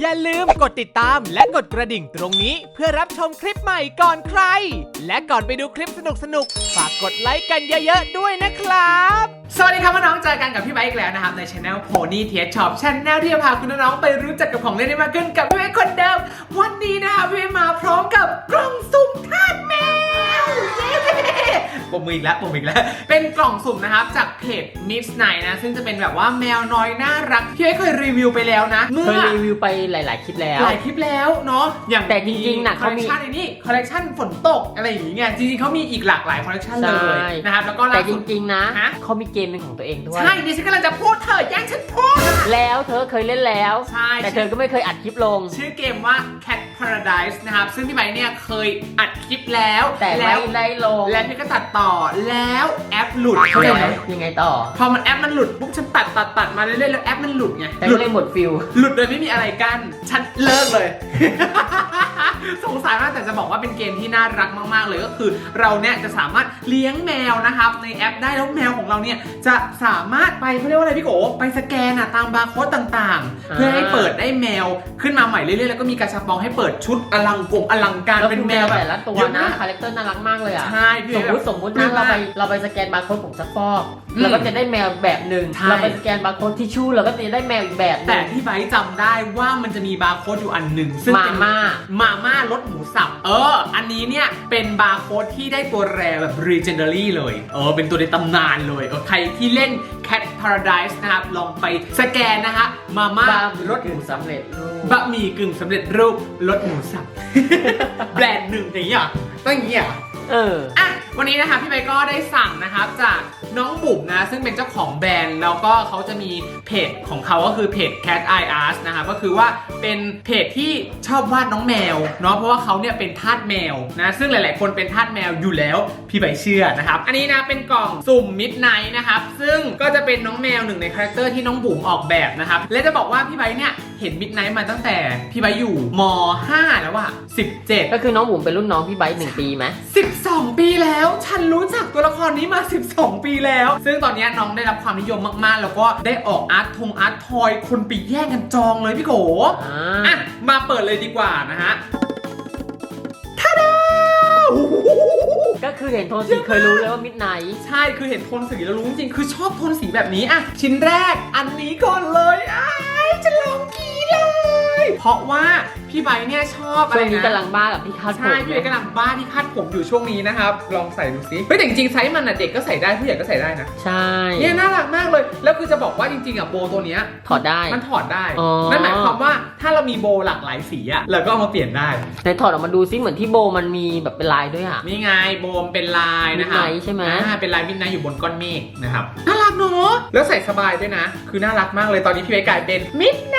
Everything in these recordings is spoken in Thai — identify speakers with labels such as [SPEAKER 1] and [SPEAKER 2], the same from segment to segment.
[SPEAKER 1] อย่าลืมกดติดตามและกดกระดิ่งตรงนี้เพื่อรับชมคลิปใหม่ก่อนใคร และก่อนไปดูคลิปสนุกๆ ฝากกดไลค์กันเยอะๆด้วยนะครับ
[SPEAKER 2] สวัสดีครับน้องๆเจอกันกับพี่ไบค์อีกแล้วนะครับ ในช anel Pony t e Shop ช anel ที่จะพาคุณน้องๆไปรู้จักกับของเล่นได้มากขึ้นกับพี่ไบค์คนเดิม วันนี้นะครับพี่ไบค์มาพร้อมกับกล่องสุ่มทาสแมวเย้ ปมมืออีกแล้วปมมืออีกแล้ว เป็นกล่องสุ่มนะครับ จากเพจ Miss Night นะ ซึ่งจะเป็นแบบว่าแมวน้อยน่ารักพี่ไบค์เคยรีวิวไปแล้วนะ เมื่
[SPEAKER 3] เค
[SPEAKER 2] อย
[SPEAKER 3] รีวิวไปหลาย ๆ คลิปแล้ว
[SPEAKER 2] หลายคลิปแล้วเนาะอย่าง
[SPEAKER 3] แต่จริงๆน่ะ
[SPEAKER 2] คอล
[SPEAKER 3] เขา
[SPEAKER 2] เล
[SPEAKER 3] มี
[SPEAKER 2] คชันไอ้นี่คอลเลคชันฝนตกอะไรอย่างเงี้ยจริงๆเขามีอีกหลากหลายคอลเลคชันเลย
[SPEAKER 3] ใช่
[SPEAKER 2] นะครับแล้วก็
[SPEAKER 3] แต่
[SPEAKER 2] ล่า
[SPEAKER 3] จ
[SPEAKER 2] สุด
[SPEAKER 3] ริงๆนะ
[SPEAKER 2] ฮะ
[SPEAKER 3] เขามีเกมเป็นของตัวเองด้วย
[SPEAKER 2] ใช่ดิฉันกำลังจะพูดเธอแย่งฉันพูด
[SPEAKER 3] แล้วเธอเคยเล่นแล้ว
[SPEAKER 2] ใช่
[SPEAKER 3] แต่เธอก็ไม่เคยอัดคลิปลง
[SPEAKER 2] ชื่อเกมว่า Cat Paradise นะครับ ซึ่งพี่ไบร์ทเนี่ยเคยอัดคลิปแล้ว
[SPEAKER 3] แต่
[SPEAKER 2] แล้
[SPEAKER 3] ไม่
[SPEAKER 2] ว
[SPEAKER 3] ได้ลง
[SPEAKER 2] และพี่ก็ตัดต่อแล้วแอปหลุดเข้าใจ
[SPEAKER 3] ยัง
[SPEAKER 2] ไห
[SPEAKER 3] ไง
[SPEAKER 2] ม
[SPEAKER 3] ยังไงต่อ
[SPEAKER 2] พอมันแอปมันหลุดปุ๊บฉันตัดตัดตัดมาเรื่อยๆแล้วแอปมันหลุดไง
[SPEAKER 3] แต่
[SPEAKER 2] หลุ
[SPEAKER 3] ก็
[SPEAKER 2] ด
[SPEAKER 3] เลยหมดฟิล
[SPEAKER 2] หลุดโดยไม่มีอะไรกั้นฉันเลิกเลย สงสารมากแต่จะบอกว่าเป็นเกมที่น่ารักมาก ๆ เลยก็คือ เราเนี่ยจะสามารถเลี้ยงแมวนะครับ ในแอปได้แล้วแมวของเราเนี่ยจะสามารถไปเขาเรียกว่าอะไรพี่โกไปสแกนอะตามบาร์โค้ดต่าง ๆ เพื่อให้เปิดได้แมวขึ้นมาใหม่เรื่อยๆแล้วก็มีกระชับปองให้เปิดชุดอลังกงอลังการ
[SPEAKER 3] แล้ว
[SPEAKER 2] เป็น
[SPEAKER 3] คือ
[SPEAKER 2] แม
[SPEAKER 3] แม
[SPEAKER 2] ว
[SPEAKER 3] ว
[SPEAKER 2] แบบ
[SPEAKER 3] แต่ละตัว
[SPEAKER 2] เยอ
[SPEAKER 3] นะ
[SPEAKER 2] มาก
[SPEAKER 3] คาแรคเตอร์น่ารักมากเลยอะ
[SPEAKER 2] ใช่พี่
[SPEAKER 3] สมมติ
[SPEAKER 2] แบบ
[SPEAKER 3] สมมติ
[SPEAKER 2] น่า
[SPEAKER 3] นะ
[SPEAKER 2] รั
[SPEAKER 3] เรา
[SPEAKER 2] ก
[SPEAKER 3] ไปเราไปสแกนบาร์โค้ดของซักฟอก
[SPEAKER 2] อืม
[SPEAKER 3] เราก็จะได้แมวแบบหนึ่ง
[SPEAKER 2] ใช่
[SPEAKER 3] เราไปสแกนบาร์โค้ดทิชชู่เราก็จะได้แมวอีกแบบห
[SPEAKER 2] แต่
[SPEAKER 3] นึ่ง
[SPEAKER 2] พี่ไบร์ทจำได้ว่ามันจะมีบาร์โค้ดอยู่อันหนึ่งซึ่ง
[SPEAKER 3] มา
[SPEAKER 2] เป็น
[SPEAKER 3] ม่า
[SPEAKER 2] มาม่ารสหมูสับ เออ อันนี้เนี่ย เป็นบาร์โค้ดที่ได้ตัวแรแบบ legendary เลย เออ เป็นตัวในตำนานเลย เออ ใครที่เล่น Cat Paradise นะครับ ลองไปสแกนนะคะมาม่า
[SPEAKER 3] บาร์
[SPEAKER 2] รสหมูสับ
[SPEAKER 3] สำเร็จรูป
[SPEAKER 2] บะหมี่กึ่งสำเร็จรูปรสหมูสับ แบรนด์หนึ่งอย่างนี้เหรอะต้องอย่างนี้เหรอะ
[SPEAKER 3] เออ
[SPEAKER 2] อะวันนี้นะคะพี่ใบก็ได้สั่งนะครับจากน้องบุ๋มนะซึ่งเป็นเจ้าของแบรนด์แล้วก็เขาจะมีเพจของเขาก็คือเพจ Cat Eye Art นะคะก็คือว่าเป็นเพจที่ชอบวาดน้องแมวเนาะเพราะว่าเขาเนี่ยเป็นทาสแมวนะซึ่งหลาย ๆ คนเป็นทาสแมวอยู่แล้วพี่ใบเชื่อนะครับอันนี้นะเป็นกล่องสุ่มมิดไนท์นะครับซึ่งก็จะเป็นน้องแมวหนึ่งในคาแรคเตอร์ที่น้องบุ๋มออกแบบนะครับและจะบอกว่าพี่ใบเนี่ยเห็นมิดไนท์มาตั้งแต่พี่ใบอยู่ม .5 แล้วอะ17
[SPEAKER 3] ก็คือน้องบุ๋มเป็นรุ่นน้องพี่ไบร์ทหนึ่งปีไหม
[SPEAKER 2] 12 ปีแล้วฉันรู้จักตัวละครนี้มา 12 ปีแล้ว ซึ่งตอนนี้น้องได้รับความนิยมมากๆ แล้วก็ได้ออกอาร์ตทงอาร์ตทอย คนไปแย่งกันจองเลยพี่โก
[SPEAKER 3] อ่า
[SPEAKER 2] อะมาเปิดเลยดีกว่านะฮะท่าดา
[SPEAKER 3] ก็คือเห็นโทนสีเคยรู้เลยว่ามิดไนท์
[SPEAKER 2] ใช่คือเห็นโทนสีแล้วรู้จริงๆคือชอบโทนสีแบบนี้อะชิ้นแรกอันนี้ก่อนเลยอ้ายจะลองกรีดเลย เพราะว่าพี่ไบร์ทเนี่ยชอบอะ
[SPEAKER 3] ช่
[SPEAKER 2] ไร
[SPEAKER 3] วงนี้
[SPEAKER 2] นะ
[SPEAKER 3] กำลังบ้ากับพี่คาดผม
[SPEAKER 2] ใช่ พี่เอกกำลังบ้าที่คาดผมอยู่ช่วงนี้นะครับ ลองใส่ดูสิเฮ้ยแต่จริงๆไซส์มันอะเด็กก็ใส่ได้ผู้ใหญ่ก็ใส่ได้นะ
[SPEAKER 3] ใช่
[SPEAKER 2] เนี่ยน่ารักมากเลย แล้วคือจะบอกว่าจริงๆอะโบตัวเนี้ย
[SPEAKER 3] ถอดได้
[SPEAKER 2] มันถอดได้
[SPEAKER 3] อ๋อ
[SPEAKER 2] นั่นหมายความว่าถ้าเรามีโบหลากหลายสีอะเราก็เอามาเปลี่ยนได้
[SPEAKER 3] ไหนถอดออกมาดูซิเหมือนที่โบมันมีแบบเป็นลายด้วยอะ
[SPEAKER 2] นี่ไงโบมเป็นลายนะครับ
[SPEAKER 3] Midnight ใช่ไหม
[SPEAKER 2] อ่าเป็นลายมิดไนท์อยู่บนก้อนเมฆนะครับ น่ารักเนอะแล้วใส่สบายด้วยนะ คือน่ารักมากเลยตอนนี้พี่เอกกลายเป็นมิดไน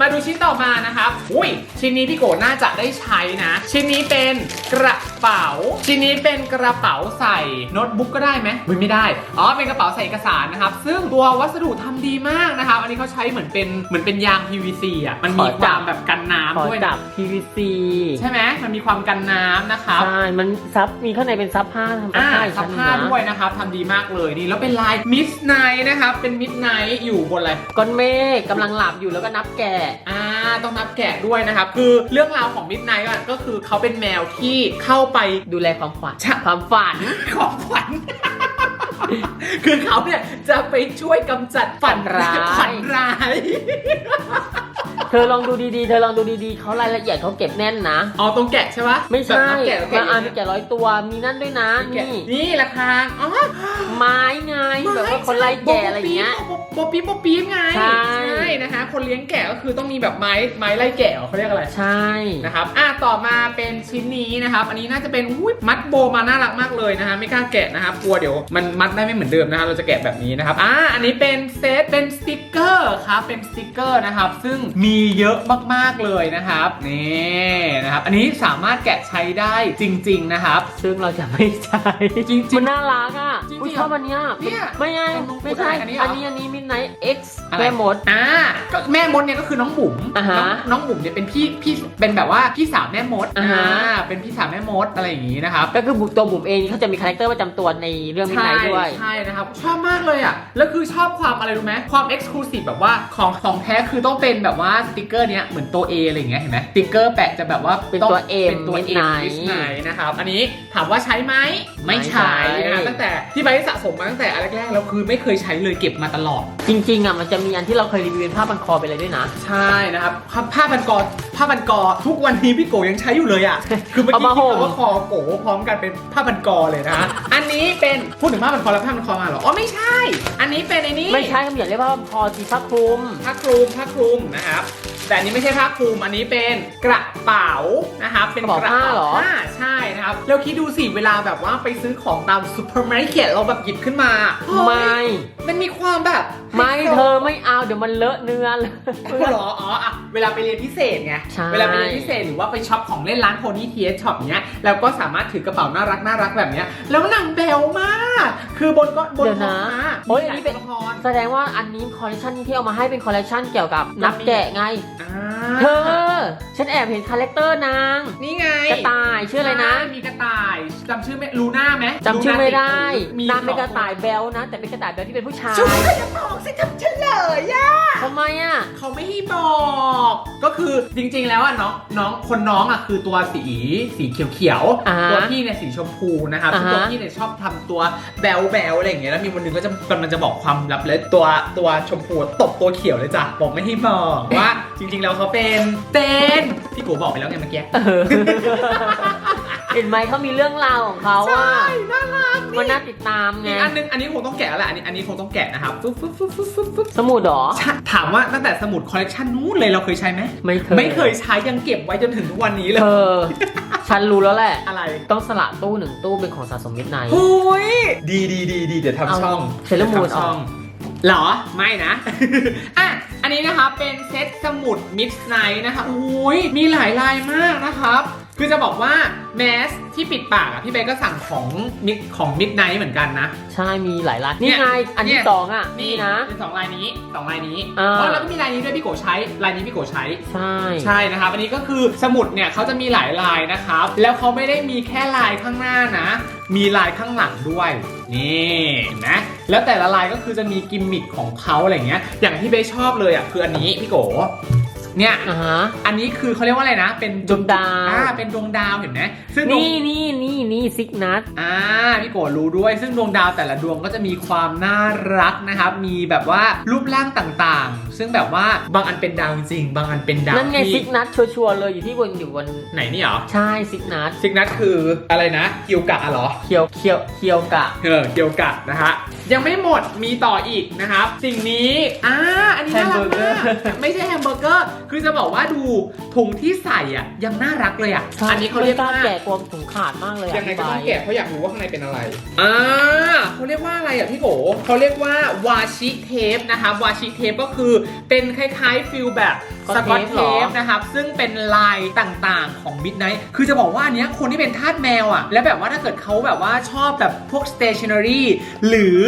[SPEAKER 2] มาดูชิ้นต่อมานะครับ อุ้ย ชิ้นนี้พี่โกน่าจะได้ใช้นะ ชิ้นนี้เป็นกระเป๋า ชิ้นนี้เป็นกระเป๋าใส่โน้ตบุ๊กก็ได้ไหมอุ๊ยไม่ได้ อ๋อ เป็นกระเป๋าใส่เอกสารนะครับ ซึ่งตัววัสดุทำดีมากนะครับ อันนี้เขาใช้เหมือนเป็นเหมือนเป็นยาง PVC อะ มันมี
[SPEAKER 3] ขอ
[SPEAKER 2] ค
[SPEAKER 3] จั
[SPEAKER 2] วา
[SPEAKER 3] บ
[SPEAKER 2] มแบบกัน
[SPEAKER 3] ขอ
[SPEAKER 2] น้ำด้วย
[SPEAKER 3] จั
[SPEAKER 2] นะ
[SPEAKER 3] บ PVC
[SPEAKER 2] ใช่ไหมมันมีความกันน้ำนะครับ
[SPEAKER 3] ใช่ มันซับ มีข้างในเป็นซับผ้าทำซับ
[SPEAKER 2] อ่า
[SPEAKER 3] ผ้าอีก
[SPEAKER 2] ซั
[SPEAKER 3] ชั้
[SPEAKER 2] บ
[SPEAKER 3] นหนึ่ง
[SPEAKER 2] ผ้า
[SPEAKER 3] นะ
[SPEAKER 2] ด้วยนะครับทำดีมากเลยนี่แล้วเป็นลายมิสไนท์นะครับ เป็นมิสไนท์อยู่บนอะไร
[SPEAKER 3] ก้อนเมฆกำลังหลับอยู่แล้วก็นับแกะ
[SPEAKER 2] อ่า ต้องนับแกะด้วยนะครับ คือเรื่องราวของมิดไนท์ก็คือเขาเป็นแมวที่เข้าไป
[SPEAKER 3] ดูแลความฝัน
[SPEAKER 2] ใช่
[SPEAKER 3] ความฝัน
[SPEAKER 2] ของขวัญ คือเขาเนี่ยจะไปช่วยกำจัดฝัน
[SPEAKER 3] ร้าย
[SPEAKER 2] ฝันร้าย
[SPEAKER 3] เธอลองดูดีๆ เธอลองดูดีๆ เขารายละเอียดเขาเก็บแน่นนะ
[SPEAKER 2] เอาตรงแกะใช่ปะ
[SPEAKER 3] ไม่ใช่
[SPEAKER 2] แบบนับแกะแล้ว
[SPEAKER 3] มา
[SPEAKER 2] แกะ
[SPEAKER 3] อ่าน
[SPEAKER 2] อย่าง
[SPEAKER 3] แกะร้อยตัว มีนั่นด้วยนะ
[SPEAKER 2] เงี้ย
[SPEAKER 3] นี่
[SPEAKER 2] นี่ราคาอ๋อ
[SPEAKER 3] ไม้ไง แบบว่าคนไล่แกะอะไรอย่างเงี้ย
[SPEAKER 2] โบปี๊บโบปี๊บไง
[SPEAKER 3] ใช่
[SPEAKER 2] นะคะ คนเลี้ยงแกะก็คือต้องมีแบบไม้ไม้ไล่แกะเหรอเขาเรียกอะไร
[SPEAKER 3] ใช่
[SPEAKER 2] นะครับ อะ ต่อมาเป็นชิ้นนี้นะครับ อันนี้น่าจะเป็นอุ๊ยมัดโบมาน่ารักมากเลยนะฮะไม่กล้าแกะนะครับ กลัวเดี๋ยวมันมัดได้ไม่เหมือนเดิมนะฮะเราจะแกะแบบนี้นะครับอ่าอันนี้เป็นเซตเป็นสติกเกอร์ครับเป็นสติกเกอร์นะครับ ซึ่งมีเยอะมากๆเลยนะครับนี่นะครับ อันนี้สามารถแกะใช้ได้จริง ๆนะครับ
[SPEAKER 3] ซึ่งเราจะไม่ใช้
[SPEAKER 2] จริงๆ
[SPEAKER 3] มันน่ารักอะ
[SPEAKER 2] จริงๆ
[SPEAKER 3] อุ้ยชอบอันเนี้ย
[SPEAKER 2] เนี่ย
[SPEAKER 3] ไม่ไง
[SPEAKER 2] ลองดู
[SPEAKER 3] ไม่ใช่
[SPEAKER 2] อันนี้เหรอ
[SPEAKER 3] อันนี้อันนี้มิดไนท์ X
[SPEAKER 2] อะไร
[SPEAKER 3] แม่มด
[SPEAKER 2] อ่าก็แม่มดเนี่ยก็คือน้องบุ๋ม
[SPEAKER 3] อ่าฮะ
[SPEAKER 2] น้องน้องบุ๋มเนี่ยเป็นพี่พี่เป็นแบบว่าพี่สาวแม่มด
[SPEAKER 3] อ่าฮะ
[SPEAKER 2] เป็นพี่สาวแม่มดอะไรอย่างงี้นะครับ
[SPEAKER 3] ก็คือบุตัวบุ๋มเองเขาจะมีคาแรคเตอร์ประจำตัวในเรื่องมินไนด้วย
[SPEAKER 2] ใช่นะครับ ชอบมากเลยอะ แล้วคือชอบความอะไรรู้ไหมความเอ็กซ์คลูซีฟแบบว่าของของแท้คือต้องเป็นแบบว่าสติกเกอร์เนี้ยเหมือนตัว A อะไรอย่างเงี้ยเห็นไหมสติกเกอร์แปะจะแบบว่า
[SPEAKER 3] เป็นตัว M
[SPEAKER 2] เป็นตัว M
[SPEAKER 3] Midnight
[SPEAKER 2] Midnight นะครับ อันนี้ถามว่าใช้ไหมไม่ใช้
[SPEAKER 3] ไม่ใช้
[SPEAKER 2] นะครับตั้งแต่ที่ไปสะสมมาตั้งแต่อันแรกๆแล้วคือไม่เคยใช้เลยเก็บมาตลอด
[SPEAKER 3] จริงๆอะมันจะมีอันที่เราเคยรีวิวเป็นผ้าพันคอไปเลยด้วยนะ
[SPEAKER 2] ใช่นะครับผ้าผ้าพันกอผ้าพันกอทุกวันนี้พี่โกยังใช้อยู่เลยอะคือเมื่อกี้
[SPEAKER 3] เอามาห่
[SPEAKER 2] คิด
[SPEAKER 3] ม
[SPEAKER 2] ว่าคอโกพร้อมกันเป็นผ้าพันกอเลยนะฮะอันนี้เป็นพูดถึงผ้าพันคอแล้วผ้าพันคอมาเหรอ อ๋อไม่ใช่ อันนี้เป็นไอ้นี่
[SPEAKER 3] ไม่ใช่เขาอยากเรียกว่าพอสีผ้าคลุม
[SPEAKER 2] ผ้าคลุมผ้าคลุมนะครับ แต่อันนี้ไม่ใช่ผ้าคลุมอันนี้เป็นกระเป๋านะครับเป็น
[SPEAKER 3] กระเป๋าผ้าเหรอ
[SPEAKER 2] ผ้าใช่นะครับแล้วคิดดูสิเวลาแบบว่าไปซื้อของตามซูเปอร์มาร์เก็ตเราแบบหยิบขึ้นมาเฮ้ย
[SPEAKER 3] ไม่
[SPEAKER 2] มันมีความแบบ
[SPEAKER 3] ไม่เธอไม่เอาเดี๋ยวมันเลอะเนื้อเลย
[SPEAKER 2] เหรออ๋ออะเวลาไปเรียนพิเศษไง
[SPEAKER 3] ใช่
[SPEAKER 2] เวลาไปเรียนพิเศษหรือว่าไปช็อปของเล่นร้านโพนี่เทียช็อปเนี้ยเราก็สามารถถือกระเป๋าน่ารักน่ารักแบบเนี้ยแล้วนางเบลมาก คือบนก็บน
[SPEAKER 3] เดี๋ยวนะ
[SPEAKER 2] ท้า
[SPEAKER 3] โอ้ยอันนี้เป็น
[SPEAKER 2] มีหลายตัวละคร
[SPEAKER 3] แสดงว่าอันนี้คอลเลคชันที่เอามาให้เป็นคอลเลคชันเกี่ยวกับนักแกะไง
[SPEAKER 2] อ่า
[SPEAKER 3] เธอ ฉันแอบเห็นคาแรคเตอร์นาง
[SPEAKER 2] นี่ไง
[SPEAKER 3] กระต่ายชื่ออะไรนะ
[SPEAKER 2] ใช่มีกระต่ายจำชื่อไม่ลูน่าไหม
[SPEAKER 3] จำชื่อไม่ได้
[SPEAKER 2] มี
[SPEAKER 3] นางเป็น
[SPEAKER 2] ส
[SPEAKER 3] ก
[SPEAKER 2] อ
[SPEAKER 3] ระต่ายแบลนะ แต่เป็นกระต่ายแบลที่เป็นผู้ชาย
[SPEAKER 2] ช่วยจะบอกสิทำเฉล ยอะ
[SPEAKER 3] ทำไมอะ
[SPEAKER 2] เขาไม่ให้บอก ก็คือจริงๆแล้วอะน้องน้องคนน้องอะคือตัวสีสีเขียว
[SPEAKER 3] อ่า
[SPEAKER 2] ๆตัวพี่เนี่ยสีชมพูนะครับ
[SPEAKER 3] อ่าฮะ
[SPEAKER 2] ตัวพี่เนี่ยชอบทำตัวแบลแบลอะไรอย่างเงี้ยแล้วมีวันหนึงก็จะกำลังจะบอกความลับเลยตัวตัวชมพูตบตัวเขียวเลยจ้ะบอกไม่ให้บอกว่า จริงๆแล้วเขาเป็นเต้นพี่กูบอกไปแล้วไงเมื่อกี้
[SPEAKER 3] เออ เห็นไหมเขามีเรื่องราวของเขา
[SPEAKER 2] ใช่
[SPEAKER 3] อะ
[SPEAKER 2] น่ารัก
[SPEAKER 3] มันน่าติดตามไง
[SPEAKER 2] อีกอันนึงอันนี้คงต้องแกะแล้วแหละอันนี้อันนี้คงต้องแกะนะครับฟึ๊บฟึ๊บฟึ๊บฟึ๊บฟึ๊บฟึ๊บ
[SPEAKER 3] สมุดเหรอ
[SPEAKER 2] ใช่ถามว่าตั้งแต่สมุดคอลเลกชันนู้นเลยเราเคยใช้ไหม
[SPEAKER 3] ไม่เคย
[SPEAKER 2] ไม่เคยใช้ยังเก็บไว้จนถึงทุกวันนี้เลย
[SPEAKER 3] เธอ ฉันรู้แล้วแหละ
[SPEAKER 2] อะไร
[SPEAKER 3] ต้องสละตู้หนึ่งตู้เป็นของสะสมมิตรไนท์
[SPEAKER 2] โอ้ยดีดีดีดีเดี๋ยวทำช่อง
[SPEAKER 3] เอา Sailor Moon
[SPEAKER 2] ทำช่องเหรอ ไม่นะ อะ อันนี้นะครับเป็นเซตสมุดมิดไนท์นะคะอุ้ยมีหลายลายมากนะครับ คือจะบอกว่าแมสที่ปิดปากอะพี่เบย์ก็สั่งของมิดของมิดไนท์เหมือนกันนะ
[SPEAKER 3] ใช่มีหลายร้าน
[SPEAKER 2] เนี่
[SPEAKER 3] นี่
[SPEAKER 2] ย
[SPEAKER 3] ไงอัน
[SPEAKER 2] เนี่
[SPEAKER 3] ที่
[SPEAKER 2] ย
[SPEAKER 3] สองอะ
[SPEAKER 2] นี่
[SPEAKER 3] นี่นะ
[SPEAKER 2] เป็นสองลายนี้สองลายนี้
[SPEAKER 3] อ่า
[SPEAKER 2] อ๋อแล้วก็มีลายนี้ด้วยพี่โกใช้ลายนี้พี่โกใช้
[SPEAKER 3] ใช่
[SPEAKER 2] ใช่นะครับอันนี้ก็คือสมุดเนี่ยเขาจะมีหลายลายนะครับแล้วเขาไม่ได้มีแค่ลายข้างหน้านะ มีลายข้างหลังด้วยนี่เห็นไหมแล้วแต่ละลายก็คือจะมีกิมมิคของเขาอะไรเงี้ยอย่างที่เบสชอบเลยอะคืออันนี้พี่โก เนี่ย
[SPEAKER 3] อ่าฮะ
[SPEAKER 2] อันนี้คือเขาเรียกว่าอะไรนะ เป็น
[SPEAKER 3] ดวงดาว
[SPEAKER 2] อ่า เป็นดวงดาวเห็นไหมซึ่งดวง
[SPEAKER 3] นี่นี่นี่นี่ซิกนัท
[SPEAKER 2] อ่า พี่โกรู้ด้วย ซึ่งดวงดาวแต่ละดวงก็จะมีความน่ารักนะครับ มีแบบว่ารูปร่างต่างๆ ซึ่งแบบว่าบางอันเป็นดาวจริงๆบางอันเป็นดาว
[SPEAKER 3] นั่นไง
[SPEAKER 2] ที่
[SPEAKER 3] ซิกนัทชัวร์ๆเลยอยู่ที่บนอยู่บน
[SPEAKER 2] ไหนนี่เหรอ
[SPEAKER 3] ใช่ซิกนัท
[SPEAKER 2] ซิกนัทคืออะไรนะเกียวกะเหรอ
[SPEAKER 3] เคียวเคียวเคียวกะ
[SPEAKER 2] เออเกียวกะนะฮะยังไม่หมดมีต่ออีกนะครับ สิ่งนี้อ่าอันนี้น่ารัก
[SPEAKER 3] แฮมเบอร์เกอ
[SPEAKER 2] มา
[SPEAKER 3] ร์
[SPEAKER 2] กไม่ใช่แฮมเบอร์เกอร์คือจะบอกว่าดูถุงที่ใส่อะยังน่ารักเลยอะ อันนี้เขาเรียก
[SPEAKER 3] ไม่
[SPEAKER 2] ว่า
[SPEAKER 3] แกะกลมถุงขาดมากเลย
[SPEAKER 2] ยังไงก็ต้อง
[SPEAKER 3] ธิบา
[SPEAKER 2] แกะเพราะอยากรู้ว่าข้างในเป็นอะไร อ่าเขาเรียกว่าอะไรอะพี่โกเขาเรียกว่าวาชิเทปนะครับวาชิเทปก็คือเป็นคล้ายๆฟิลแบบสกอตเทปนะครับ ซึ่งเป็นลายต่างๆของ Midnight คือจะบอกว่าอันเนี้ยคนที่เป็นทาสแมวอะ แล้วแบบว่าถ้าเกิดเขาแบบว่าชอบแบบพวก stationery หรือ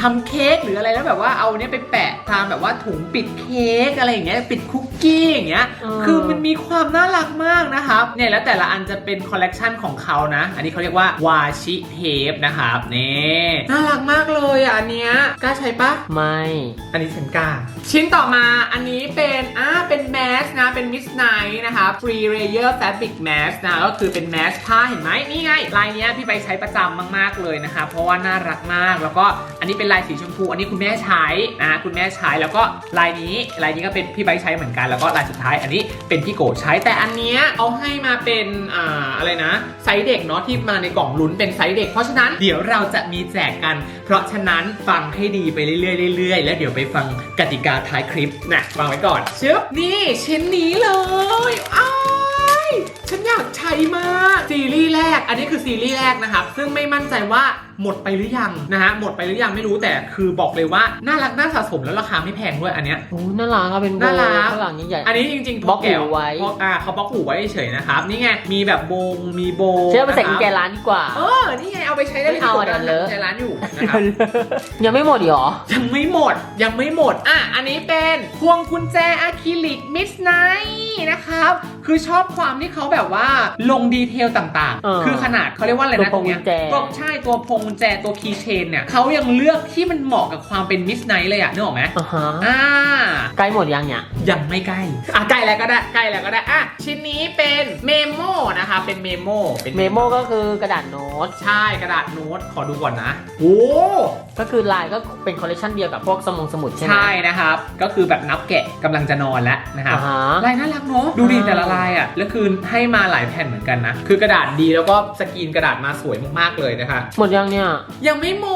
[SPEAKER 2] ทำเค้กหรืออะไรแล้วแบบว่าเอาเนี้ยไปแปะตามแบบว่าถุงปิดเค้กอะไรอย่างเงี้ยปิดคุก กี้อย่างเงี้ย
[SPEAKER 3] เออ
[SPEAKER 2] คือมันมีความน่ารักมากนะครับ เนี่ยแล้วแต่ละอันจะเป็นคอลเลกชันของเขานะ อันนี้เขาเรียกว่าวาชิเทปนะครับนี่น่ารักมากเลยอะอันเนี้ยกล้าใช้ปะ
[SPEAKER 3] ไม่
[SPEAKER 2] อันนี้ฉันกล้า ชิ้นต่อมาอันนี้เป็นอ่าเป็นแมสนะ เป็นมิสไนท์นะคะ free layer fabric mask นะ ก็คือเป็นแมสผ้าเห็นไหมนี่ไง ลายเนี้ยพี่ไปใช้ประจำมาก ๆ เลยนะคะ เพราะว่าน่ารักมาก แล้วก็อันนี้เป็นลายสีชมพู อันนี้คุณแม่ใช้นะคุณแม่ใช้แล้วก็ลายนี้ ลายนี้ก็เป็นพี่ใบใช้เหมือนกันแล้วก็ลายสุดท้ายอันนี้เป็นพี่โกใช้แต่อันเนี้ยเอาให้มาเป็นอ่าอะไรนะไซส์เด็กเนาะที่มาในกล่องลุ้นเป็นไซส์เด็ก เพราะฉะนั้นเดี๋ยวเราจะมีแจกกัน เพราะฉะนั้นฟังให้ดีไปเรื่อยๆเรื่อยๆแล้วเดี๋ยวไปฟังกติกาท้ายคลิปนะวางไว้ก่อนชึบนี่ชิ้นนี้เลยอ้าวฉันอยากใช้มาก ซีรีส์แรก อันนี้คือซีรีส์แรกนะครับ ซึ่งไม่มั่นใจว่า หมดไปหรือยังนะฮะหมดไปหรือยังไม่รู้แต่คือบอกเลยว่าน่ารักน่าสะสมแล้วราคาไม่แพงด้วยอันเนี้ย
[SPEAKER 3] โอ้น่ารักอะเป็นโบ
[SPEAKER 2] น่ารัก
[SPEAKER 3] ข้างหลังใหญ่ๆ
[SPEAKER 2] อันนี้จริงๆ
[SPEAKER 3] บล็อก
[SPEAKER 2] แก้ว
[SPEAKER 3] หูไว้
[SPEAKER 2] บล็อกอ่าเขาบล็อกหูไว้เฉยๆนะครับนี่ไงมีแบบโบงมีโบ
[SPEAKER 3] เชื่อไปใส่กุญแจ
[SPEAKER 2] นะครับ
[SPEAKER 3] ร้านดีกว่า
[SPEAKER 2] เออนี่ไงเอาไปใช้ได้เลย
[SPEAKER 3] ไม่เอา
[SPEAKER 2] ที่
[SPEAKER 3] อันนั้นเลอะ
[SPEAKER 2] กุญแจร้านอยู่นะครับ
[SPEAKER 3] ยังไม่หมดอีกเหรอ
[SPEAKER 2] ยังไม่หมดยังไม่หมด อะ อันนี้เป็นพวงกุญแจอะคริลิกมิสไนนะครับ คือชอบความที่เขาแบบว่าลงดีเทลต่าง
[SPEAKER 3] เออ
[SPEAKER 2] ๆ คือขนาดเขาเรียกว่าอะไร
[SPEAKER 3] ตัว
[SPEAKER 2] นะ
[SPEAKER 3] พ
[SPEAKER 2] ต
[SPEAKER 3] ว
[SPEAKER 2] รงงเนี้ย
[SPEAKER 3] กุญแจ
[SPEAKER 2] ตัวใช่ตัวพวงกุญแจตัวคีย์เชนเนี่ยเขายังเลือกที่มันเหมาะกับความเป็นมิสไนเลยอะนึกออกไหม
[SPEAKER 3] อ่าฮะ
[SPEAKER 2] อ่า
[SPEAKER 3] ใกล้หมดยังเนี่ย
[SPEAKER 2] ยังไม่ใกล้ อะใกล้แล้วก็ได้ใกล้แล้วก็ได้อะชิ้นนี้เป็นเมโมนะคะ เป็นเมโมเป็น
[SPEAKER 3] เมโมก็คือกระดาษโน้ต
[SPEAKER 2] ใช่กระดาษโน้ตขอดูก่อนนะโอ้
[SPEAKER 3] ก็คือลายก็เป็นคอลเลคชันเดียวกับพวกสมองสมุดใช่ไหม
[SPEAKER 2] ใช่นะครับ ก็คือแบบนับแกะกำลังจะนอนแล้วนะครับ
[SPEAKER 3] อ่าฮะ
[SPEAKER 2] ลายน่ารักเนาะดูดิ
[SPEAKER 3] อ่า
[SPEAKER 2] แต่ละลายอะแล้วคือให้มาหลายแผ่นเหมือนกันนะ คือกระดาษดีแล้วก็สกรีนกระดาษมาสวยมากๆเลยนะคะ
[SPEAKER 3] หมดยังเนี่ย
[SPEAKER 2] ยังไม่หม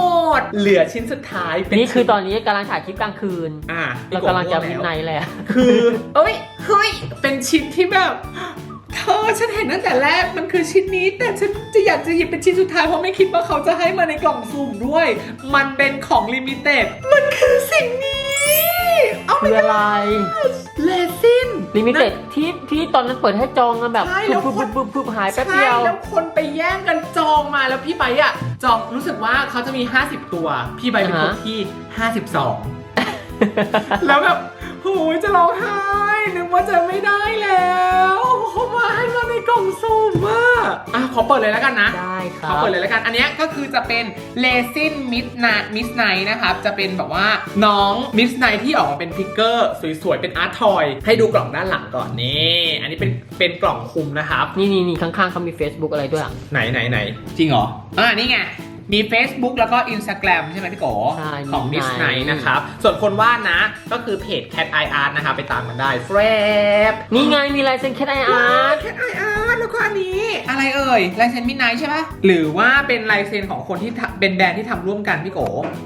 [SPEAKER 2] ด เหลือชิ้นสุดท้ายเป็
[SPEAKER 3] นี่คือตอนนี้กำลังถ่ายคลิปกลางคืน
[SPEAKER 2] อะ
[SPEAKER 3] เรากำลังจะ
[SPEAKER 2] พี่
[SPEAKER 3] มิ
[SPEAKER 2] โก
[SPEAKER 3] ดไนท์แหละ
[SPEAKER 2] คือเอ้ยเฮ้ยเป็นชิ้นที่แบบเธอฉันเห็นตั้งแต่แรกมันคือชิ้นนี้ แต่ฉันจะอยากจะหยิบเป็นชิ้นสุดท้ายเพราะไม่คิดว่าเขาจะให้มาในกล่องสุ่มด้วย มันเป็นของลิมิเต็ดมันคือสิ่งนี้เอา
[SPEAKER 3] คืออะไร
[SPEAKER 2] เลซิน
[SPEAKER 3] ลิมิเต็ดที่ที่ตอนนั้นเปิดให้จองกันแบบ
[SPEAKER 2] ใช่แล้ว
[SPEAKER 3] ปุ๊บ
[SPEAKER 2] ค
[SPEAKER 3] ปุ๊
[SPEAKER 2] น
[SPEAKER 3] บปุ๊บปุ๊บหายแป๊บ
[SPEAKER 2] ใช่
[SPEAKER 3] เดียว
[SPEAKER 2] แล้วคนไปแย่งกันจองมาแล้วพี่ใบอะจองรู้สึกว่าเขาจะมี 50 ตัว พี่ใบเป็นคน
[SPEAKER 3] อ่าฮะ
[SPEAKER 2] ที่ 52 แล้วแบบโหยจะร้องไห้นึกว่าจะไม่ได้แล้วเขามาให้มาในก ล่องสุ่มอะอะขอเปิดเลยแล้วกันนะ
[SPEAKER 3] ได้ครั
[SPEAKER 2] ข
[SPEAKER 3] บ
[SPEAKER 2] อเปิดเลยแล้วกัน อันเนี้ยก็คือจะเป็นเลซินมิดนามิสไนนะครับ จะเป็นแบบว่าน้องมิสไนที่ออกมาเป็นพิกเกอร์สวยๆ เป็นอาร์ตทอย ให้ดูกล่องด้านหลังก่อนนี่ อันนี้เป็นเป็นกล่องคุมนะครับ
[SPEAKER 3] นี่นี่นี่ข้างๆเขามี Facebook อะไรด้วยอะ
[SPEAKER 2] ไหนไหนไหนจริงเหรอ อ่านี่ไง มี Facebook แล้วก็ Instagram ใช่ไหมพี่โก
[SPEAKER 3] ใช่
[SPEAKER 2] ของ
[SPEAKER 3] มี
[SPEAKER 2] Miss
[SPEAKER 3] ไหน
[SPEAKER 2] Night นะครับ ส่วนคนวาดนะ ก็คือเพจ Cat Eye Art นะคะไปตามกันได้แฟรบ
[SPEAKER 3] นี่ไงมีลายเซ็นแคทไออาร์ต
[SPEAKER 2] แค ทไออาร์แล้วก็อันนี้ อะไรเอ่ยลายเซ็นมิดไนท์ใช่ปะหรือว่าเป็นลายเซ็นของคนที่ทำเป็นแบรนด์ที่ทำร่วมกันพี่โก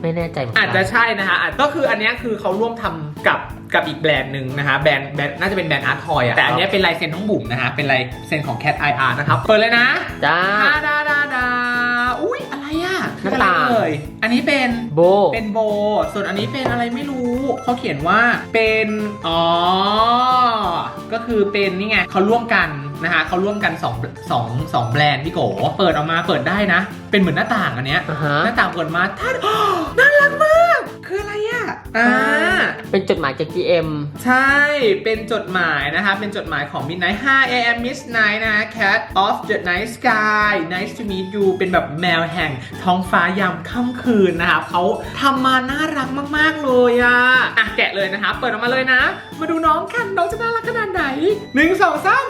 [SPEAKER 3] ไม่แน่ใจเหมือนกั
[SPEAKER 2] อาจจะใช่นะฮะอาจก็คืออันเนี้ยคือเขาร่วมทำกับกับอีกแบรนด์หนึ่งนะฮะแบรนด์แบรนด์น่าจะเป็นแบรนด์อาร์ตทอยอะแต่อันเนี้ยเป็นลายเซ็นน้องบุ๋มนะฮะเป็นลายเซ็นของ Cat Eye Art นะครับเปิดเลยนะ
[SPEAKER 3] จ้า
[SPEAKER 2] ดาดาดาดาอุ้ยอะไรอะ
[SPEAKER 3] หน้าต่าง
[SPEAKER 2] คืออะไรเอ่ยอันนี้เป็น
[SPEAKER 3] โบ
[SPEAKER 2] เป็นโบส่วนอันนี้เป็นอะไรไม่รู้เขาเขียนว่าเป็นอ๋อก็คือเป็นนี่ไงเขาร่วมกัน นะฮะเขาร่วมกันสองสองสองแบรนด์พี่โกเปิดออกมาเปิดได้นะ เป็นเหมือนหน้าต่างอันเนี้ย
[SPEAKER 3] อ่าฮะ
[SPEAKER 2] หน้าต่างเปิดมาท่านน่ารักมาก คืออะไรอะอ่า
[SPEAKER 3] เป็นจดหมายจาก GM
[SPEAKER 2] ใช่ เป็นจดหมายนะคะ เป็นจดหมายของ Midnight 5 a.m. Midnight นะ Cat of the Night Sky Nice to meet you เป็นแบบแมวแห่งท้องฟ้ายามค่ำคืนนะครับเขาทำมาน่ารักมาก ๆ เลยอะอะ แกะเลยนะคะ เปิดออกมาเลยนะ มาดูน้องกัน น้องจะน่ารักขนาดไหนหนึ่งสองสาม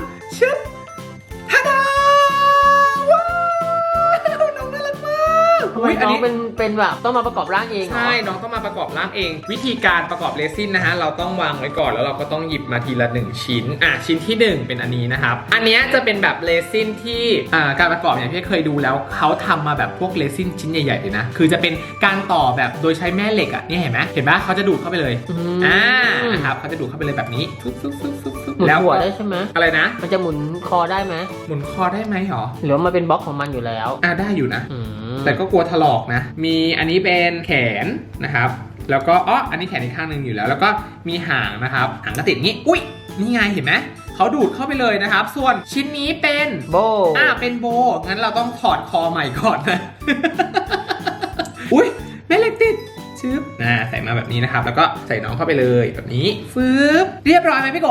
[SPEAKER 2] น้อง
[SPEAKER 3] เป็นเป็นแบบต้องมาประกอบร่างเองเหรอ
[SPEAKER 2] ใช่น้องต้องมาประกอบร่างเอง วิธีการประกอบเรซินนะฮะเราต้องวางไว้ก่อนแล้วเราก็ต้องหยิบมาทีละ 1 ชิ้นอะชิ้นที่1 เป็นอันนี้นะครับ อันเนี้ยจะเป็นแบบเรซินที่อ่าการประกอบอย่างที่เคยดูแล้วเขาทำมาแบบพวกเรซินชิ้นใหญ่ๆเลยนะคือจะเป็นการต่อแบบโดยใช้แม่เหล็กอะนี่เห็นไหมเห็นไหมเขาจะดูดเข้าไปเลย
[SPEAKER 3] อืม
[SPEAKER 2] อ่านะครับเขาจะดูดเข้าไปเลยแบบนี้ฟึ๊บฟึ๊บฟึ๊บฟึ๊บฟึ๊บ
[SPEAKER 3] หมุน
[SPEAKER 2] แล้ว
[SPEAKER 3] หัว
[SPEAKER 2] ก็
[SPEAKER 3] ได้ใช่ไหม
[SPEAKER 2] อะไรนะ
[SPEAKER 3] มันจะหมุนคอได้ไหม
[SPEAKER 2] หมุนคอได้ไหมหรอ
[SPEAKER 3] หรือว่ามันเป็นบล็อกของมันอยู่แล้ว
[SPEAKER 2] อ่าได้อยู่นะ
[SPEAKER 3] อืม
[SPEAKER 2] แต่ก็กลัวถลอกนะ มีอันนี้เป็นแขนนะครับ แล้วก็อ๋ออันนี้แขนอีกข้างหนึ่งอยู่แล้ว แล้วก็มีหางนะครับหางก็ติดงี้ อุ้ยนี่ไงเห็นไหมเขาดูดเข้าไปเลยนะครับ ส่วนชิ้นนี้เป็น
[SPEAKER 3] โบ
[SPEAKER 2] อ่าเป็นโบงั้นเราต้องถอดคอใหม่ก่อนนะ อุ้ยแม่เหล็กติด ชึบอ่าใส่มาแบบนี้นะครับ แล้วก็ใส่น้องเข้าไปเลยแบบนี้ฟืบเรียบร้อยไหมพี่โก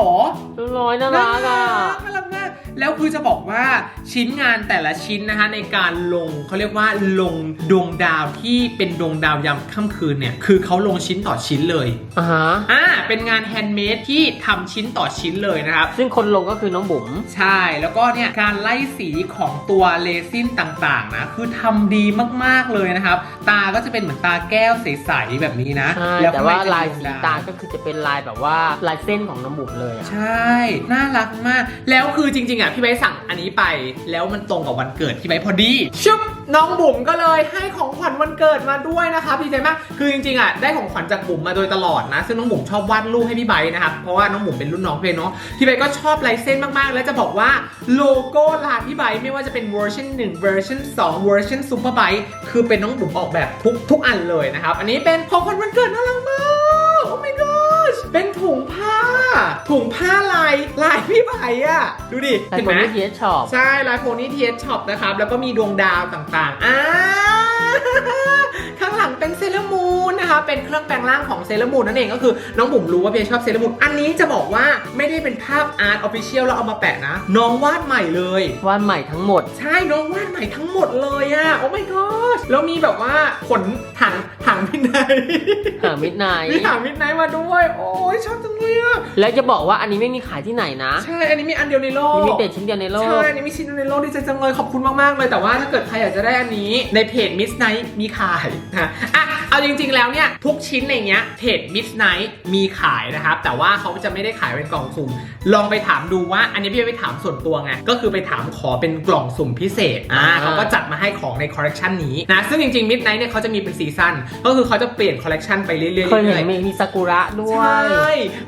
[SPEAKER 3] ร้อยน่ารักอะ
[SPEAKER 2] น่ารักมากแล้วคือจะบอกว่าชิ้นงานแต่ละชิ้นนะคะในการลงเขาเรียกว่าลงดวงดาวที่เป็นดวงดาวยามค่ำคืนเนี่ยคือเขาลงชิ้นต่อชิ้นเลย
[SPEAKER 3] อ่าฮะ
[SPEAKER 2] อ่าเป็นงานแฮนด์เมดที่ทำชิ้นต่อชิ้นเลยนะครับ
[SPEAKER 3] ซึ่งคนลงก็คือน้องบุ๋ม
[SPEAKER 2] ใช่แล้วก็เนี่ยการไล่สีของตัวเลซินต่างๆนะคือทำดีมากๆเลยนะครับ ตาก็จะเป็นเหมือนตาแก้วใสๆแบบนี้นะ
[SPEAKER 3] ใช่
[SPEAKER 2] แล้ว
[SPEAKER 3] แต่
[SPEAKER 2] ข้งใน
[SPEAKER 3] ว่า
[SPEAKER 2] จะ
[SPEAKER 3] ลาย
[SPEAKER 2] ดวง
[SPEAKER 3] สี
[SPEAKER 2] ดว
[SPEAKER 3] ตาก็คือจะเป็นลายแบบว่าลายเส้นของน้องบุ๋มเลยอะ
[SPEAKER 2] ใช่ น่ารักมาก แล้วคือจริง ๆอะพี่ไบร์ทสั่งอันนี้ไป แล้วมันตรงกับวันเกิดพี่ไบร์ทพอดีชุบ น้องบุ๋มก็เลยให้ของขวัญวันเกิดมาด้วยนะครับดีใจมากคือจริงๆอะได้ของขวัญจากบุ๋มมาโดยตลอดนะ ซึ่งน้องบุ๋มชอบวาดรูปให้พี่ไบนะครับเพราะว่าน้องบุ๋มเป็นรุ่นน้องเพลเนาะพี่ไบก็ชอบลายเส้นมากๆ แล้วจะบอกว่าโลโก้ร้านพี่ไบไม่ว่าจะเป็นเวอร์ชัน1เวอร์ชัน2เวอร์ชันซูเปอร์ไบคือเป็นน้องบุ๋มออกแบบทุกทุกอันเลยนะครับอันนี้เป็นของขวัญวันเกิดน่ารักมาก เป็นถุงผ้า ถุงผ้าลายลายพี่ไบร์ทอะดูดิ
[SPEAKER 3] แต่
[SPEAKER 2] เห็น
[SPEAKER 3] คน
[SPEAKER 2] ไหม
[SPEAKER 3] ที่เทียช็อป
[SPEAKER 2] ใช่ลายโพนี่เทียช็อปนะครับ แล้วก็มีดวงดาวต่างๆอ่าข้างหลังเป็นเซเลอร์มูนนะคะ เป็นเครื่องแปลงร่างของเซเลอร์มูนนั่นเองก็คือ น้องบุ๋มรู้ว่าเพียชอบเซเลอร์มูนอันนี้จะบอกว่าไม่ได้เป็นภาพอาร์ตออฟฟิเชียลแล้วเอามาแปะนะ น้องวาดใหม่เลย
[SPEAKER 3] วาดใหม่ทั้งหมด
[SPEAKER 2] ใช่น้องวาดใหม่ทั้งหมดเลยอะโอ้ my god แล้วมีแบบว่าขนถังถังพินัย
[SPEAKER 3] หามิดไน
[SPEAKER 2] มีถังพินัยมาด้วย โอ้ยชอบจังเลยอะ
[SPEAKER 3] แล้วจะบอกว่าอันนี้ไม่มีขายที่ไหนนะ
[SPEAKER 2] ใช่ อันนี้มีอันเดียวในโลก
[SPEAKER 3] มีแต่ชิ้นเดียวในโล
[SPEAKER 2] ใช่
[SPEAKER 3] ก
[SPEAKER 2] อันนี้มีชิ้นในโลกดีใจจังเลยขอบคุณมากๆเลย แต่ว่าถ้าเกิดใครอยากจะได้อันนี้ในเพจ Miss Night มีขายนะอะเอาจริงๆแล้วเนี่ยทุกชิ้นในเนี้ยเพจ Miss Night มีขายนะครับแต่ว่าเขาจะไม่ได้ขายเป็นกล่องสุ่มลองไปถามดูว่าอันนี้พี่ไปถามส่วนตัวไงก็คือไปถามขอเป็นกล่องสุ่มพิเศษอ่า
[SPEAKER 3] อ่า
[SPEAKER 2] เขาก็จัดมาให้ของในคอลเลกชันนี้นะซึ่งจริงๆ Miss Night เนี่ยเขาจะมีเป็นซีซั่นก็คือเขาจะเปลี่ยนคอลเลกชันไปเรื่อยๆเรื่
[SPEAKER 3] เคยเห็น
[SPEAKER 2] อย
[SPEAKER 3] มีมีซากุระด้
[SPEAKER 2] ๆ
[SPEAKER 3] ว
[SPEAKER 2] ใช่
[SPEAKER 3] ย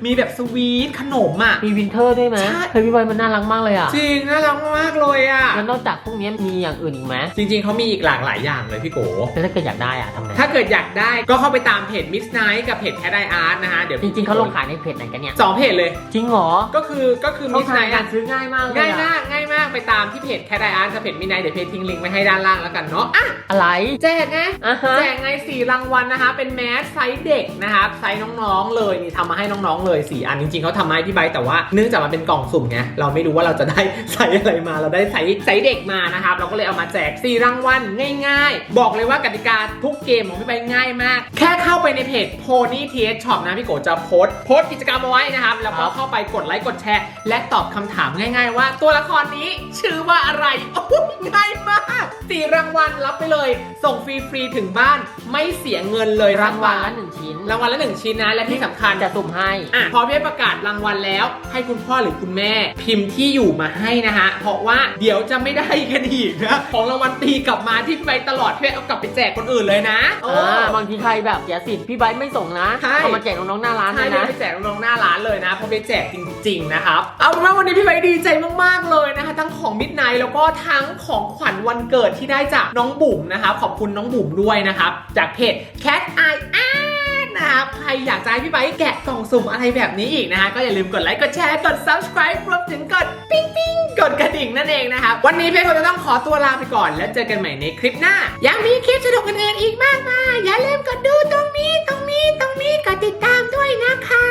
[SPEAKER 2] มีแบบสวีทขนมอะ
[SPEAKER 3] มีวินเทอร์ด้วยไหม
[SPEAKER 2] ใช่
[SPEAKER 3] เฮ้ยพี่บอยมันน่ารักมากเลยอะ
[SPEAKER 2] จริงน่ารักมากๆเลยอะ
[SPEAKER 3] แล้วนอกจากพวกนี้มีอย่างอื่นอีกไหม
[SPEAKER 2] จริง ๆเขามีอีกหลากหลายอย่างเลยพี่โก
[SPEAKER 3] แล้วถ้าเกิดอยากได้อะทำไง
[SPEAKER 2] ถ้าเกิดอยากได้ก็เข้าไปตามเพจ Miss Night กับเพจ Cat Eye Art นะฮะ เดี๋ยว
[SPEAKER 3] จริงๆเขาลงขายในเพจไหนกันเนี่ย
[SPEAKER 2] สองเพจเลย
[SPEAKER 3] จริงเหรอ
[SPEAKER 2] ก็คือก็คือ
[SPEAKER 3] เขา
[SPEAKER 2] Miss
[SPEAKER 3] ทาย
[SPEAKER 2] Night
[SPEAKER 3] การ
[SPEAKER 2] อะ
[SPEAKER 3] ซื้อง่ายมากเลย
[SPEAKER 2] ง่าย
[SPEAKER 3] อะ
[SPEAKER 2] มากง่ายมากไปตามที่เพจ Cat Eye Art กับเพจ Miss Night เดี๋ยวเพจทิ้งลิงก์ไว้ให้ด้านล่างแล้วกันเนาะอะ
[SPEAKER 3] อะไร
[SPEAKER 2] แจกไง
[SPEAKER 3] อะฮะ
[SPEAKER 2] แจกไงสี่รางวัลนะคะ เป็นแมสไซส์เด็กนะครับไซส์น้องๆเลยนี่ทำมาให้น้องๆเลยสี่อันจริงๆเขาทำมาให้พี่ไบร์ทแต่ว่าเนื่องจากมันเป็นกล่องสุ่มไงเราไม่รู้ว่าเราจะได้ไซส์อะไรมาเราได้ไซส์ไซส์เด็กมานะครับเราก็เลยเอามาแจกสี่รางวัลง่ายๆ บอกเลยว่ากติกาทุกเกมของพี่ไบร์ทง่ายมาก แค่เข้าไปในเพจ Pony TS Shop นะพี่โกจะโพสต์โพสต์กิจกรรมเอาไว้นะครับแล้วก็เข้าไปกดไลค์กดแชร์ และตอบคำถามง่าย ๆ ว่าตัวละครนี้ชื่อว่าอะไรโอ้ยง่ายมากสี่รางวัลรับไปเลย ส่งฟรีๆถึงบ้านไม่เสียเงินเลย
[SPEAKER 3] รางวัล
[SPEAKER 2] สักบ
[SPEAKER 3] ละ
[SPEAKER 2] ท
[SPEAKER 3] หนึ่งชิ้น
[SPEAKER 2] รางวัลละหนึ่งชิ้นนะ และที่สำคัญ
[SPEAKER 3] จะสุ่มให้
[SPEAKER 2] อะพอพี่ประกาศรางวัลแล้ว ให้คุณพ่อหรือคุณแม่ พิมพ์ที่อยู่มาให้นะฮะเพราะว่าเดี๋ยวจะไม่ได้กันอีกนะของรางวัลตีกลับมาที่ไปตลอดพี่เอากลับไปแจกคนอื่นเลยนะโอ้
[SPEAKER 3] อ่าบางทีใครแบบเสียสิทธิ์พี่ไบร์ทไม่ส่งนะ
[SPEAKER 2] ใช่
[SPEAKER 3] เอามาแจกน้องๆหน้าร้าน
[SPEAKER 2] ใช่
[SPEAKER 3] เลย
[SPEAKER 2] เดี๋ยว
[SPEAKER 3] นะ
[SPEAKER 2] ไปแจกน้องๆหน้าร้านเลยนะเพราะไปแจกจริง ๆ นะครับเอาเป็นว่าวันนี้พี่ใบดีใจมากๆเลยนะคะทั้งของมิดไนแล้วก็ทั้งของขวัญวันเกิดที่ได้จากน้องบุ๋มนะครับ ขอบคุณน้องบุ๋มด้วยนะครับ จากเพจ Cat Eye Art นะครับใครอยากจะให้พี่ใบแกะกล่องสุ่มอะไรแบบนี้อีกนะฮะ ก็อย่าลืมกดไลค์ กดแชร์ กด subscribe รวมถึงกดปิ๊งปิ๊งกดกระดิ่งนั่นเองนะครับวันนี้พี่คงจะต้องขอตัวลาไปก่อน แล้วเจอกันใหม่ในคลิปหน้า ยังมีคลิปสนุกอื่นๆอีกมากมาย อย่าลืมกดดูตรงนี้ ตรงนี้ ตรงนี้ กดติดตามด้วยนะคะ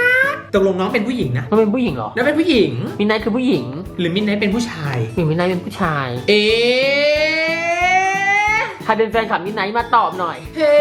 [SPEAKER 2] ตกลงน้องเป็นผู้หญิงนะ
[SPEAKER 3] มันเป็นผู้หญิงเหรอ
[SPEAKER 2] แล้วเป็นผู้หญิง
[SPEAKER 3] มินไนท์คือผู้หญิง
[SPEAKER 2] หรือมินไนท์เป็นผู้ชาย
[SPEAKER 3] หรือมินไนท์เป็นผู้ชาย
[SPEAKER 2] เอ๊ะ
[SPEAKER 3] ใครเป็นแฟนคลับมินไนท์มาตอบหน่อย
[SPEAKER 2] เฮ้